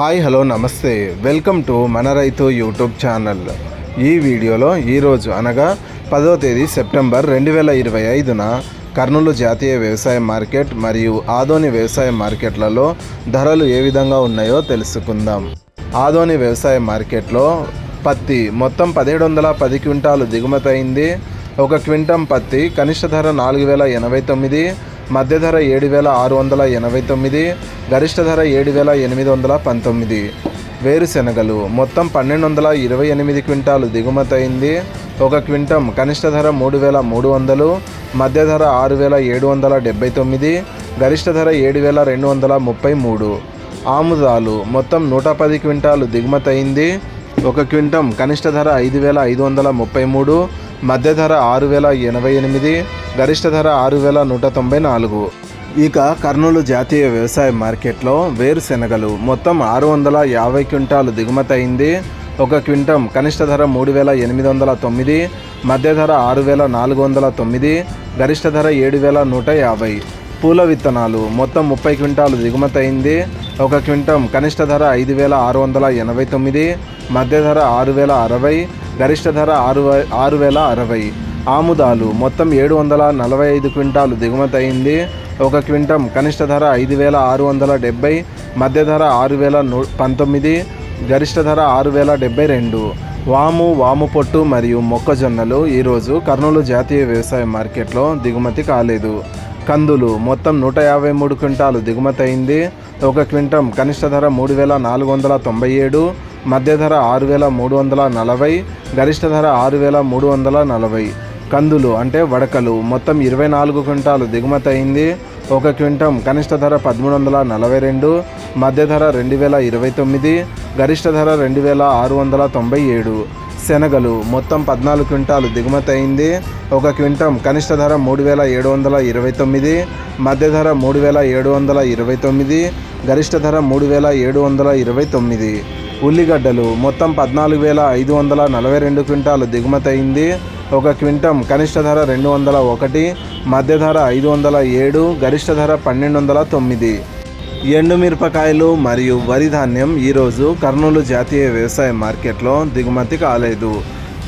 Hi hello నమస్తే. Welcome to మన రైతు యూట్యూబ్ ఛానల్. ఈ వీడియోలో ఈరోజు అనగా పదో తేదీ సెప్టెంబర్ రెండు వేల ఇరవై ఐదున కర్నూలు జాతీయ వ్యవసాయ మార్కెట్ మరియు ఆదోని వ్యవసాయ మార్కెట్లలో ధరలు ఏ విధంగా ఉన్నాయో తెలుసుకుందాం. ఆదోని వ్యవసాయ మార్కెట్లో పత్తి మొత్తం పదిహేడు వందల పది క్వింటాలు దిగుమతి అయింది. ఒక క్వింటం పత్తి కనిష్ట ధర నాలుగు వేల ఎనభై తొమ్మిది. మధ్య ధర ఏడు వేల ఆరు వందల ఎనభై తొమ్మిది గరిష్ట ధర ఏడు వేల ఎనిమిది వందల పంతొమ్మిది. వేరుశెనగలు మొత్తం పన్నెండు వందల ఇరవై ఎనిమిది క్వింటాలు దిగుమతి అయింది. ఒక క్వింటం కనిష్ట ధర మూడు వేల మూడు వందలు మధ్య ధర ఆరు వేల ఏడు వందల డెబ్బై తొమ్మిది గరిష్ట ధర ఏడు వేల రెండు వందల ముప్పై మూడు. ఆముదాలు మొత్తం నూట పది క్వింటాలు దిగుమతి అయింది. ఒక క్వింటం కనిష్ట ధర ఐదు వేల ఐదు వందల ముప్పై మూడు మధ్య ధర ఆరు వేల ఎనభై ఎనిమిది గరిష్ట ధర ఆరు వేల నూట తొంభై నాలుగు. ఇక కర్నూలు జాతీయ వ్యవసాయ మార్కెట్లో వేరుశెనగలు మొత్తం ఆరు వందల యాభై క్వింటాలు దిగుమతి అయింది. ఒక క్వింటం కనిష్ట ధర మూడు వేల ఎనిమిది వందల తొమ్మిది మధ్య ధర ఆరు వేల నాలుగు వందల తొమ్మిది గరిష్ట ధర ఏడు వేల నూట యాభై. పూల విత్తనాలు మొత్తం ముప్పై క్వింటాలు దిగుమతి అయింది. ఒక క్వింటం కనిష్ట ధర ఐదు వేల ఆరు వందల ఎనభై తొమ్మిది మధ్య ధర ఆరు వేల అరవై గరిష్ట ధర ఆరు ఆరు వేల అరవై. ఆముదాలు మొత్తం ఏడు వందల నలభై ఐదు క్వింటాలు దిగుమతి అయింది. ఒక క్వింటం కనిష్ట ధర ఐదు వేల ఆరు వందల డెబ్బై మధ్య ధర ఆరు వేల నూ పంతొమ్మిది గరిష్ట ధర ఆరు వేల డెబ్బై రెండు. వాము వాము పొట్టు మరియు మొక్కజొన్నలు ఈరోజు కర్నూలు జాతీయ వ్యవసాయ మార్కెట్లో దిగుమతి కాలేదు. కందులు మొత్తం నూట యాభై మూడు క్వింటాలు దిగుమతి అయింది. ఒక క్వింటం కనిష్ట ధర మూడు వేల నాలుగు వందల తొంభై ఏడు మధ్య ధర ఆరు వేల మూడు వందల నలభై గరిష్ట ధర ఆరు వేల మూడు వందల నలభై. కందులు అంటే వడకలు. మొత్తం ఇరవై నాలుగు క్వింటాలు దిగుమతి అయింది. ఒక క్వింటం కనిష్ట ధర పదమూడు వందల నలభై రెండు మధ్య ధర రెండు వేల ఇరవై తొమ్మిది గరిష్ట ధర రెండు వేల ఆరు వందల తొంభై ఏడు. శనగలు మొత్తం పద్నాలుగు క్వింటాలు దిగుమతి అయింది. ఒక క్వింటం కనిష్ట ధర మూడు వేల ఏడు వందల ఇరవై తొమ్మిది మధ్య ధర మూడు వేల ఏడు వందల ఇరవై తొమ్మిది గరిష్ట ధర మూడు వేల ఏడు వందల ఇరవై తొమ్మిది. ఉల్లిగడ్డలు మొత్తం పద్నాలుగు వేల ఐదు వందల నలభై రెండు క్వింటాలు దిగుమతి అయింది. ఒక క్వింటం కనిష్ట ధర రెండు వందల ఒకటి మధ్య ధర ఐదు వందల ఏడు గరిష్ట ధర పన్నెండు వందల తొమ్మిది. ఎండుమిరపకాయలు మరియు వరి ధాన్యం ఈరోజు కర్నూలు జాతీయ వ్యవసాయ మార్కెట్లో దిగుమతి కాలేదు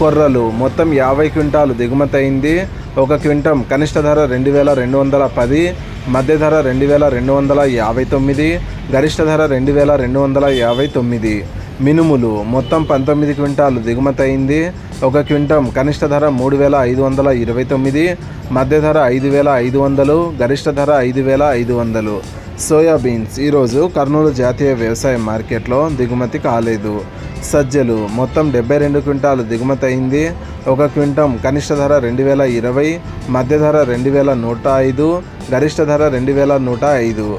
కొర్రలు మొత్తం యాభై క్వింటాలు దిగుమతి అయింది. ఒక క్వింటం కనిష్ట ధర రెండు వేల రెండు వందల పది మధ్య ధర రెండు వేల రెండు వందల యాభై తొమ్మిది గరిష్ట ధర రెండు వేల రెండు వందల యాభై తొమ్మిది. మినుములు. మొత్తం పంతొమ్మిది క్వింటాలు దిగుమతి అయింది. ఒక క్వింటం కనిష్ట ధర మూడు వేల ఐదు వందల ఇరవై తొమ్మిది మధ్య ధర ఐదు వేల ఐదు వందలు గరిష్ట ధర ఐదు వేల ఐదు వందలు. సోయాబీన్స్ ఈరోజు కర్నూలు జాతీయ వ్యవసాయ మార్కెట్లో దిగుమతి కాలేదు. సజ్జలు. మొత్తం డెబ్బై రెండు క్వింటాలు దిగుమతి అయింది. ఒక క్వింటం కనిష్ట ధర రెండు వేల ఇరవై మధ్య ధర రెండు వేల నూట ఐదు గరిష్ట ధర రెండు వేల నూట ఐదు.